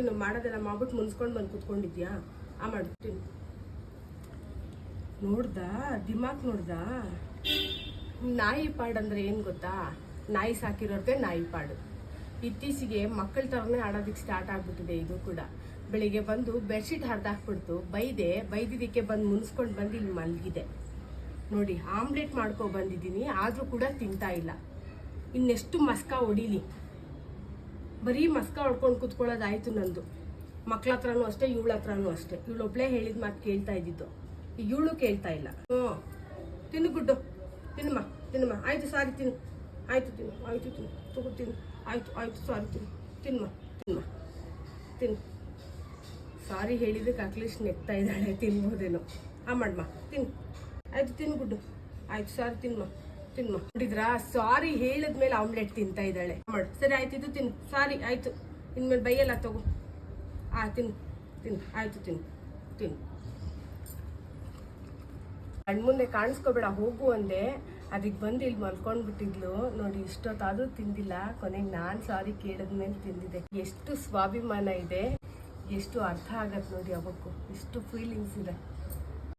ತಿನ್ನು ಮಾಡೋದೆಲ್ಲ ಮಾಡ್ಬಿಟ್ಟು ಮುನ್ಸ್ಕೊಂಡು ಬಂದು ಕುತ್ಕೊಂಡಿದ್ಯಾ? ಆ ಮಾಡ್ತೀನಿ ನೋಡ್ದ? ದಿಮಾಕ್ ನೋಡ್ದ? ನಾಯಿ ಪಾಡ್ ಅಂದ್ರೆ ಏನು ಗೊತ್ತಾ? ನಾಯಿ ಸಾಕಿರೋರ್ದೇ ನಾಯಿ ಪಾಡು. ಇತ್ತೀಚೆಗೆ ಮಕ್ಕಳ ಥರನೇ ಆಡೋದಕ್ಕೆ ಸ್ಟಾರ್ಟ್ ಆಗ್ಬಿಟ್ಟಿದೆ ಇದು ಕೂಡ. ಬೆಳಿಗ್ಗೆ ಬಂದು ಬೆಡ್ಶೀಟ್ ಹರಿದಾಕ್ಬಿಡ್ತು ಬೈದೆ, ಬೈದಿದ್ದಕ್ಕೆ ಬಂದು ಮುನ್ಸ್ಕೊಂಡು ಬಂದು ಇಲ್ಲಿ ಮಲಗಿದೆ. ನೋಡಿ, ಆಮ್ಲೆಟ್ ಮಾಡ್ಕೊ ಬಂದಿದ್ದೀನಿ, ಆದರೂ ಕೂಡ ತಿಂತಾ ಇಲ್ಲ. ಇನ್ನೆಷ್ಟು ಮಸ್ಕ ಹೊಡಿಲಿ. ಬರೀ ಮಸ್ಕ ಹೊಡ್ಕೊಂಡು ಕೂತ್ಕೊಳ್ಳೋದಾಯಿತು ನಂದು. ಮಕ್ಳ ಹತ್ರನೂ ಅಷ್ಟೇ, ಇವಳ ಹತ್ರನೂ ಅಷ್ಟೇ. ಇವಳೊಬ್ಳೆ ಹೇಳಿದ ಮಾತು ಕೇಳ್ತಾ ಇದ್ದಿದ್ದು. ಇವಳು ಕೇಳ್ತಾ ಇಲ್ಲ. ಹ್ಞೂ. ತಿನ್ನು ಗುಡ್ಡು. ತಿನ್ನಮ್ಮ ತಿನ್ನಮ್ಮ ಆಯಿತು, ಸಾರಿ, ತಿನ್ನು. ಆಯಿತು, ತಿನ್ನು. ಆಯ್ತು, ತಿನ್ನು. ತಗೋ, ತಿನ್ನು. ಆಯಿತು ಆಯಿತು, ಸಾರಿ, ತಿನ್ನು. ತಿನ್ನಮ್ಮ ತಿನ್ನಮ್ಮ ತಿನ್ನು. ಸಾರಿ ಹೇಳಿದಕ್ಕೆ ಅಟ್ಲೀಸ್ಟ್ ನೆಗ್ತಾ ಇದ್ದಾಳೆ, ತಿನ್ಬೋದೇನೋ. ಆ ಮಾಡಮ್ಮ ತಿನ್ನು. ಆಯಿತು, ತಿನ್ನು ಗುಡ್ಡು. ಆಯಿತು, ಸಾರಿ ತಿನ್ಮ ತಿನ್ಮ ನೋಡಿದ್ರಾ? ಸಾರಿ ಹೇಳಿದ್ಮೇಲೆ ಆಮ್ಲೆಟ್ ತಿಂತಾ ಇದ್ದಾಳೆ. ಸರಿ, ಆಯ್ತು, ಇದು ತಿನ್ನು. ಸಾರಿ ಆಯ್ತು. ಇನ್ಮೇಲೆ ಬೈಯಲ್ಲ, ತಗೋ. ಆ, ತಿನ್ನು. ತಿನ್ನು. ಆಯ್ತು, ತಿನ್ನು. ತಿನ್ನು. ಕಣ್ಮುಂದೆ ಕಾಣಿಸ್ಕೋಬೇಡ, ಹೋಗು ಅಂದೆ. ಅದಕ್ಕೆ ಬಂದು ಇಲ್ಲಿ ಮಲ್ಕೊಂಡ್ಬಿಟ್ಟಿದ್ಲು. ನೋಡಿ, ಇಷ್ಟೊತ್ತಾದ್ರೂ ತಿಂದಿಲ್ಲ. ಕೊನೆಗೆ ನಾನು ಸಾರಿ ಕೇಳಿದ್ಮೇಲೆ ತಿಂದಿದೆ ಎಷ್ಟು ಸ್ವಾಭಿಮಾನ ಇದೆ. ಎಷ್ಟು ಅರ್ಥ ಆಗತ್ತೆ ನೋಡಿ ಅವಕ್ಕೂ. ಎಷ್ಟು ಫೀಲಿಂಗ್ಸ್ ಇದೆ.